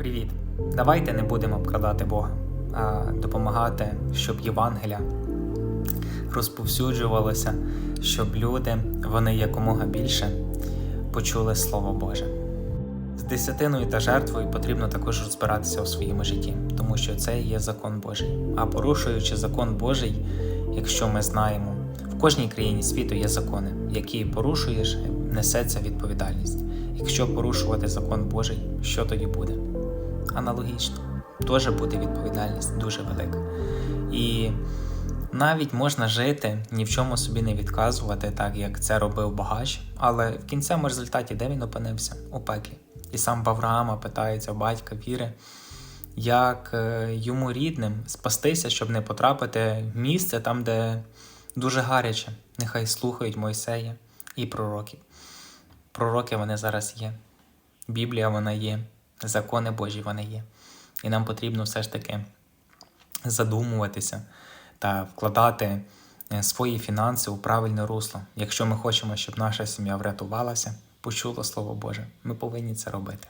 Привіт! Давайте не будемо обкрадати Бога, а допомагати, щоб Євангелія розповсюджувалося, щоб люди, вони якомога більше почули Слово Боже. З десятиною та жертвою потрібно також розбиратися у своєму житті, тому що це є закон Божий. А порушуючи закон Божий, якщо ми знаємо, в кожній країні світу є закони, які порушуєш, несеться відповідальність. Якщо порушувати закон Божий, що тоді буде? Аналогічно, теж буде відповідальність дуже велика. І навіть можна жити, ні в чому собі не відказувати, так як це робив багач, але в кінцевому результаті, де він опинився? У пеклі. І сам Авраама питається батька віри, як е, йому рідним спастися, щоб не потрапити в місце там, де дуже гаряче. Нехай слухають Мойсея і пророків. Пророки вони зараз є. Біблія вона є, закони Божі вони є. І нам потрібно все ж таки задумуватися та вкладати е, свої фінанси у правильне русло. Якщо ми хочемо, щоб наша сім'я врятувалася, почула Слово Боже, ми повинні це робити.